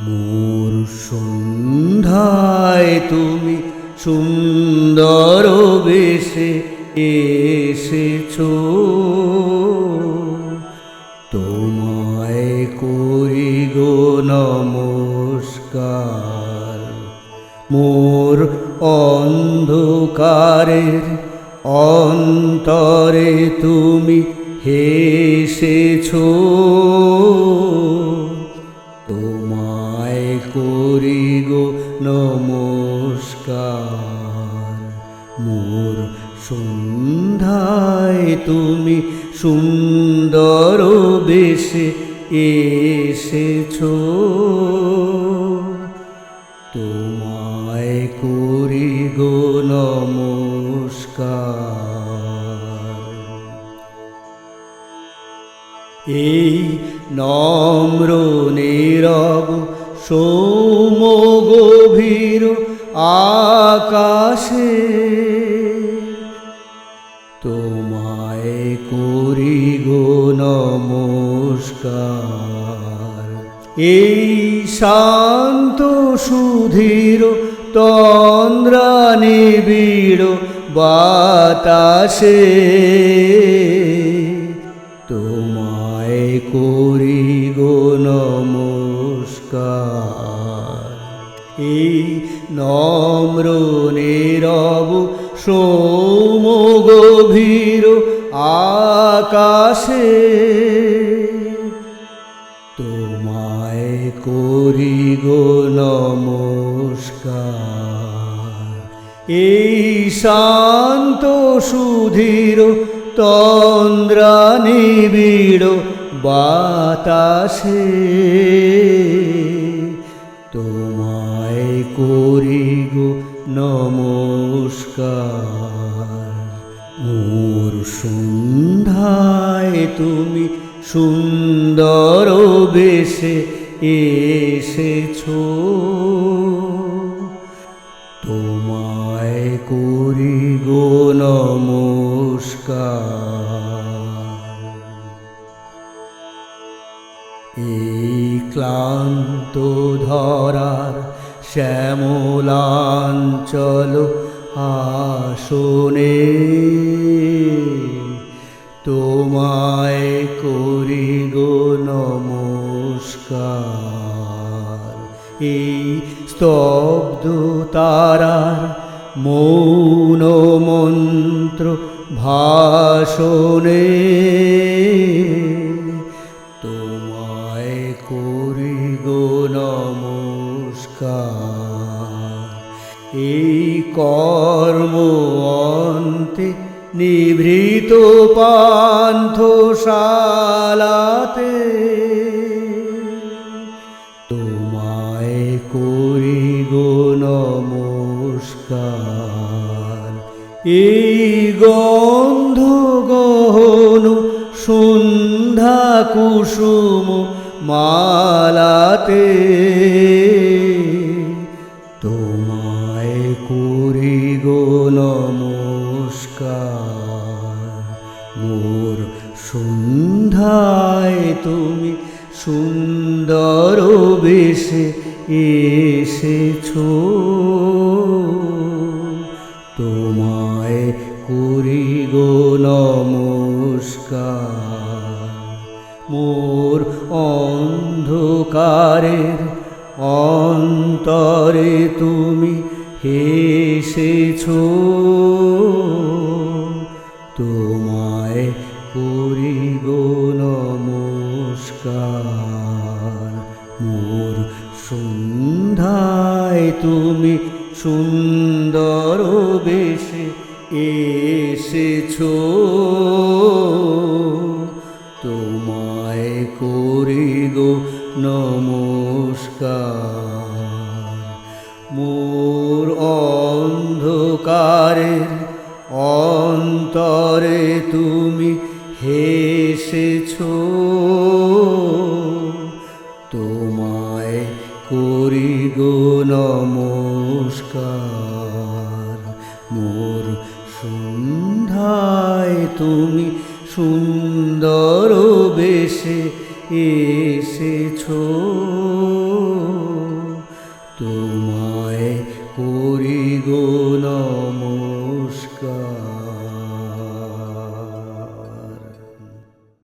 মোর সন্ধ্যায় তুমি সুন্দর বেশে এসেছ। তোমায় করি গো নমস্কার। মোর অন্ধকারের অন্তরে তুমি হেসেছো। সন্ধ্যায় তুমি সুন্দর বেশে এসেছ। তোমায় করি গো নমস্কার। এই নম্র নীরব সৌম গভীর আকাশে তোমায় করি গো নমস্কার। এই শান্ত সুধীর তন্দ্রা নিবিড় বাতাসে তোমায় করি গো নমস্কার। এই নম্র সোম গভীর আকাশে তোমায় করি গো নমস্কার। এই শান্ত সুধীর তন্দ্রা নিবিড় বাতাসে তোমায় করি গো নমস্কার। মোর সন্ধ্যায় তুমি সুন্দর বেশে এসেছ। তোমায় করি গো নমস্কার। এই ক্লান্ত ধরার শ্যামলাঞ্চল আসনে তোমায় করি গো নমস্কার। এই স্তব্ধ তারার মৌন মন্ত্র ভাষণে কর্ম অন্তে নিভৃত পান্থশালাতে। তোমায় করি গো নমস্কার। এই গন্ধ গহন সন্ধ্যা কুসুম মালাতে। করি গো নমস্কার। মোর সন্ধ্যায় তুমি সুন্দর বেশে এসেছ। তোমায় করি গো নমস্কার। মোর অন্ধকারের অন্তরে তুমি হেসেছো তোমায় করি গো নমস্কার। মোর সন্ধ্যায় তুমি সুন্দর বেশে এসেছ। তোমায় করি নমস্কার। মোর সন্ধ্যায় তুমি সুন্দর বেশে এসেছ। তুমি